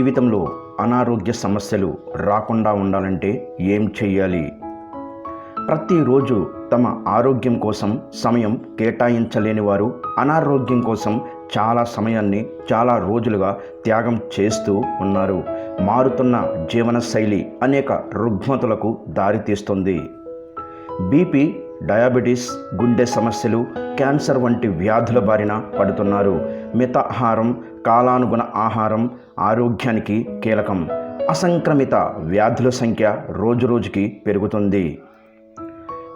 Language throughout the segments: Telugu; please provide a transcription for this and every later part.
జీవితంలో అనారోగ్య సమస్యలు రాకుండా ఉండాలంటే ఏం చెయ్యాలి? ప్రతిరోజు తమ ఆరోగ్యం కోసం సమయం కేటాయించలేని వారు అనారోగ్యం కోసం చాలా సమయాన్ని చాలా రోజులుగా త్యాగం చేస్తూ ఉన్నారు. మారుతున్న జీవనశైలి అనేక రుగ్మతులకు దారితీస్తుంది. బీపీ డయాబెటీస్ గుండె సమస్యలు క్యాన్సర్ వంటి వ్యాధుల బారిన పడుతున్నారు. మితాహారం కాలానుగుణ ఆహారం ఆరోగ్యానికి కీలకం. అసంక్రమిత వ్యాధుల సంఖ్య రోజురోజుకి పెరుగుతుంది.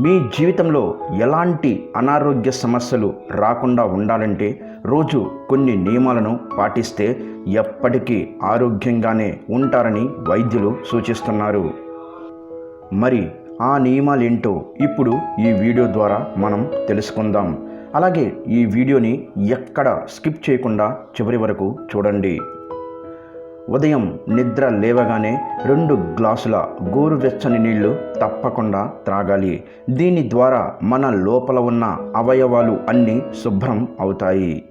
మీ జీవితంలో ఎలాంటి అనారోగ్య సమస్యలు రాకుండా ఉండాలంటే రోజు కొన్ని నియమాలను పాటిస్తే ఎప్పటికీ ఆరోగ్యంగానే ఉంటారని వైద్యులు సూచిస్తున్నారు. మరి ఆ నియమాలేంటో ఇప్పుడు ఈ వీడియో ద్వారా మనం తెలుసుకుందాం. అలాగే ఈ వీడియోని ఎక్కడ స్కిప్ చేయకుండా చివరి వరకు చూడండి. ఉదయం నిద్ర లేవగానే రెండు గ్లాసుల గోరువెచ్చని నీళ్ళు తప్పకుండా త్రాగాలి. దీని ద్వారా మన లోపల ఉన్న అవయవాలు అన్నీ శుభ్రం అవుతాయి.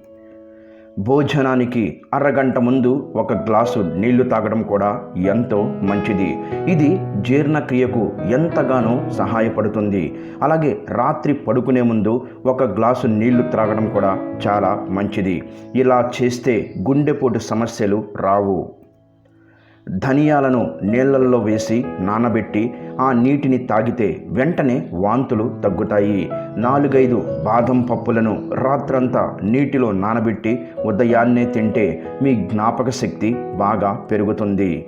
భోజనానికి అరగంట ముందు ఒక గ్లాసు నీళ్ళు తాగడం కూడా ఎంతో మంచిది. ఇది జీర్ణక్రియకు ఎంతగానో సహాయపడుతుంది. అలాగే రాత్రి పడుకునే ముందు ఒక గ్లాసు నీళ్ళు త్రాగడం కూడా చాలా మంచిది. ఇలా చేస్తే గుండెపోటు సమస్యలు రావు. ధనియాలను నీళ్ళల్లో వేసి నానబెట్టి ఆ నీటిని తాగితే వెంటనే వాంతులు తగ్గుతాయి. నాలుగైదు బాదం పప్పులను రాత్రంతా నీటిలో నానబెట్టి ఉదయాన్నే తింటే మీ జ్ఞాపక శక్తి బాగా పెరుగుతుంది.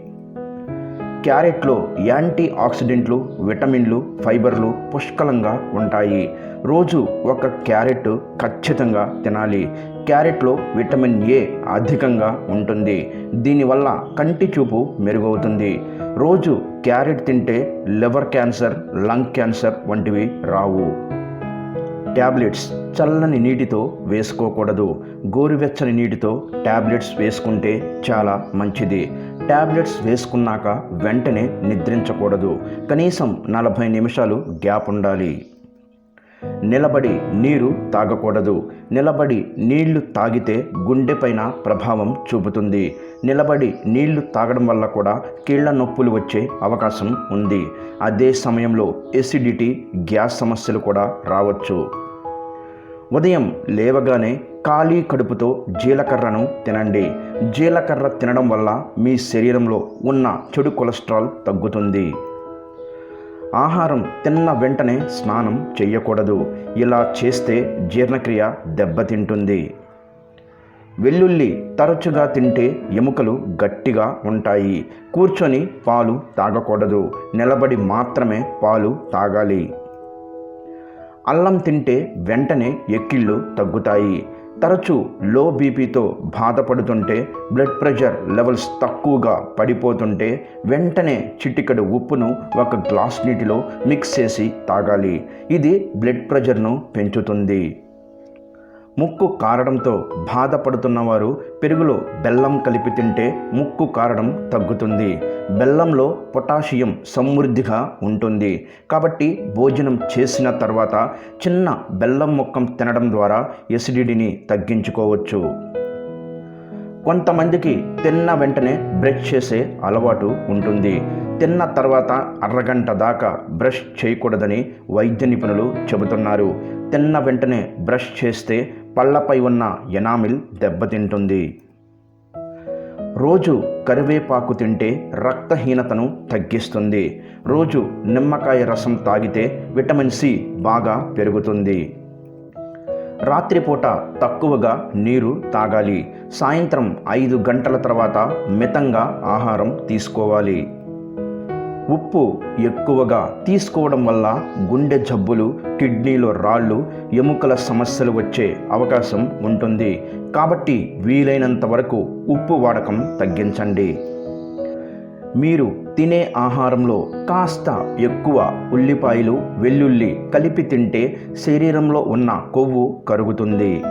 క్యారెట్లో యాంటీ ఆక్సిడెంట్లు విటమిన్లు ఫైబర్లు పుష్కలంగా ఉంటాయి. రోజు ఒక క్యారెట్ ఖచ్చితంగా తినాలి. క్యారెట్లో విటమిన్ ఏ అధికంగా ఉంటుంది. దీనివల్ల కంటి చూపు మెరుగవుతుంది. రోజు క్యారెట్ తింటే లివర్ క్యాన్సర్ లంగ్ క్యాన్సర్ వంటివి రావు. ట్యాబ్లెట్స్ చల్లని నీటితో వేసుకోకూడదు. గోరువెచ్చని నీటితో ట్యాబ్లెట్స్ వేసుకుంటే చాలా మంచిది. ట్యాబ్లెట్స్ వేసుకున్నాక వెంటనే నిద్రించకూడదు. కనీసం నలభై నిమిషాలు గ్యాప్ ఉండాలి. నిలబడి నీరు తాగకూడదు. నిలబడి నీళ్ళు తాగితే గుండెపైన ప్రభావం చూపుతుంది. నిలబడి నీళ్ళు తాగడం వల్ల కూడా కీళ్ళ నొప్పులు వచ్చే అవకాశం ఉంది. అదే సమయంలో ఎసిడిటీ గ్యాస్ సమస్యలు కూడా రావచ్చు. ఉదయం లేవగానే ఖాళీ కడుపుతో జీలకర్రను తినండి. జీలకర్ర తినడం వల్ల మీ శరీరంలో ఉన్న చెడు కొలెస్ట్రాల్ తగ్గుతుంది. ఆహారం తిన్న వెంటనే స్నానం చేయకూడదు ఇలా చేస్తే జీర్ణక్రియ దెబ్బతింటుంది. వెల్లుల్లి తరచుగా తింటే ఎముకలు గట్టిగా ఉంటాయి. కూర్చొని పాలు తాగకూడదు. నిలబడి మాత్రమే పాలు తాగాలి. అల్లం తింటే వెంటనే ఎక్కిళ్ళు తగ్గుతాయి. తరచూ లో బీపీతో బాధపడుతుంటే బ్లడ్ ప్రెషర్ లెవెల్స్ తక్కువగా పడిపోతుంటే వెంటనే చిటికెడు ఉప్పును ఒక గ్లాస్ నీటిలో మిక్స్ చేసి తాగాలి. ఇది బ్లడ్ ప్రెషర్ను పెంచుతుంది. ముక్కు కారడంతో బాధపడుతున్నవారు పెరుగులో బెల్లం కలిపి తింటే ముక్కు కారడం తగ్గుతుంది. బెల్లంలో పొటాషియం సమృద్ధిగా ఉంటుంది. కాబట్టి భోజనం చేసిన తర్వాత చిన్న బెల్లం ముక్కం తినడం ద్వారా ఎసిడిటీని తగ్గించుకోవచ్చు. కొంతమందికి తిన్న వెంటనే బ్రష్ చేసే అలవాటు ఉంటుంది. తిన్న తర్వాత అరగంట దాకా బ్రష్ చేయకూడదని వైద్య నిపుణులు చెబుతున్నారు. తిన్న వెంటనే బ్రష్ చేస్తే పళ్ళపై ఉన్న ఎనామిల్ దెబ్బతింటుంది. రోజు కరివేపాకు తింటే రక్తహీనతను తగ్గిస్తుంది. రోజు నిమ్మకాయ రసం తాగితే విటమిన్ సి బాగా పెరుగుతుంది. రాత్రిపూట తక్కువగా నీరు తాగాలి. సాయంత్రం ఐదు గంటల తర్వాత మితంగా ఆహారం తీసుకోవాలి. ఉప్పు ఎక్కువగా తీసుకోవడం వల్ల గుండె జబ్బులు కిడ్నీలో రాళ్ళు ఎముకల సమస్యలు వచ్చే అవకాశం ఉంటుంది. కాబట్టి వీలైనంత వరకు ఉప్పు వాడకం తగ్గించండి. మీరు తినే ఆహారంలో కాస్త ఎక్కువ ఉల్లిపాయలు వెల్లుల్లి కలిపి తింటే శరీరంలో ఉన్న కొవ్వు కరుగుతుంది.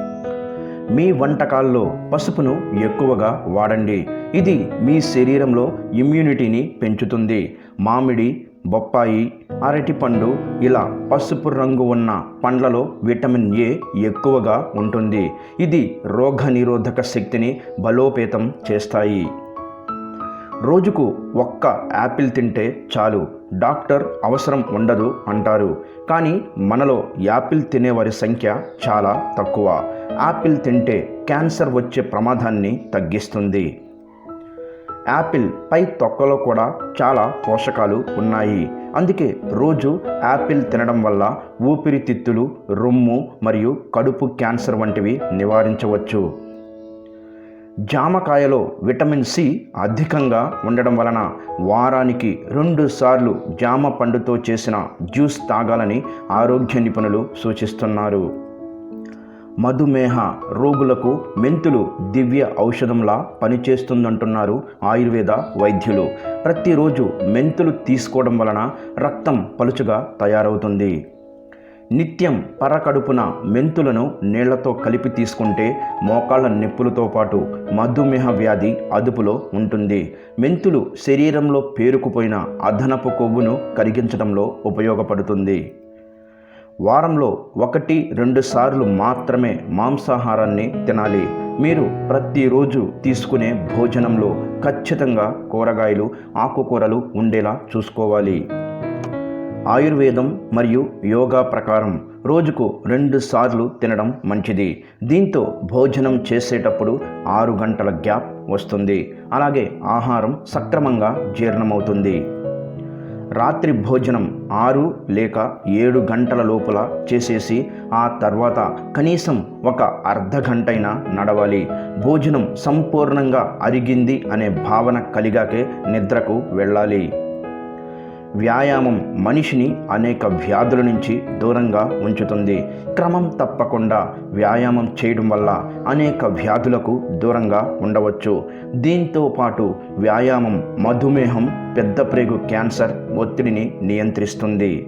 మీ వంటకాల్లో పసుపును ఎక్కువగా వాడండి. ఇది మీ శరీరంలో ఇమ్యూనిటీని పెంచుతుంది. మామిడి బొప్పాయి అరటిపండు ఇలా పసుపు రంగు ఉన్న పండ్లలో విటమిన్ ఏ ఎక్కువగా ఉంటుంది. ఇది రోగ నిరోధక శక్తిని బలోపేతం చేస్తాయి. రోజుకు ఒక్క యాపిల్ తింటే చాలు. డాక్టర్ అవసరం ఉండదు అంటారు. కానీ మనలో యాపిల్ తినేవారి సంఖ్య చాలా తక్కువ. యాపిల్ తింటే క్యాన్సర్ వచ్చే ప్రమాదాన్ని తగ్గిస్తుంది. యాపిల్ పై తొక్కలో కూడా చాలా పోషకాలు ఉన్నాయి. అందుకే రోజు యాపిల్ తినడం వల్ల ఊపిరితిత్తులు రొమ్ము మరియు కడుపు క్యాన్సర్ వంటివి నివారించవచ్చు. జామకాయలో విటమిన్ సి అధికంగా ఉండడం వలన వారానికి రెండు సార్లు జామ పండుతో చేసిన జ్యూస్ తాగాలని ఆరోగ్య నిపుణులు సూచిస్తున్నారు. మధుమేహ రోగులకు మెంతులు దివ్య ఔషధంలా పనిచేస్తుందంటున్నారు ఆయుర్వేద వైద్యులు. ప్రతిరోజు మెంతులు తీసుకోవడం వలన రక్తం పలుచుగా తయారవుతుంది. నిత్యం పరకడుపున మెంతులను నీళ్ళతో కలిపి తీసుకుంటే మోకాళ్ళ నొప్పులతో పాటు మధుమేహ వ్యాధి అదుపులో ఉంటుంది. మెంతులు శరీరంలో పేరుకుపోయిన అదనపు కొవ్వును కరిగించడంలో ఉపయోగపడుతుంది. వారంలో ఒకటి రెండు సార్లు మాత్రమే మాంసాహారాన్ని తినాలి. మీరు ప్రతిరోజు తీసుకునే భోజనంలో ఖచ్చితంగా కూరగాయలు ఆకుకూరలు ఉండేలా చూసుకోవాలి. ఆయుర్వేదం మరియు యోగా ప్రకారం రోజుకు రెండు సార్లు తినడం మంచిది. దీంతో భోజనం చేసేటప్పుడు ఆరు గంటల గ్యాప్ వస్తుంది. అలాగే ఆహారం సక్రమంగా జీర్ణమవుతుంది. రాత్రి భోజనం ఆరు లేక ఏడు గంటల లోపల చేసేసి ఆ తర్వాత కనీసం ఒక అర్ధ గంటైనా నడవాలి. భోజనం సంపూర్ణంగా అరిగింది అనే భావన కలిగాకే నిద్రకు వెళ్ళాలి. వ్యాయామం మనిషిని అనేక వ్యాధుల నుంచి దూరంగా ఉంచుతుంది. క్రమం తప్పకుండా వ్యాయామం చేయడం వల్ల అనేక వ్యాధులకు దూరంగా ఉండవచ్చు. దీంతో పాటు వ్యాయామం మధుమేహం పెద్ద ప్రేగు క్యాన్సర్ ఒత్తిడిని నియంత్రిస్తుంది.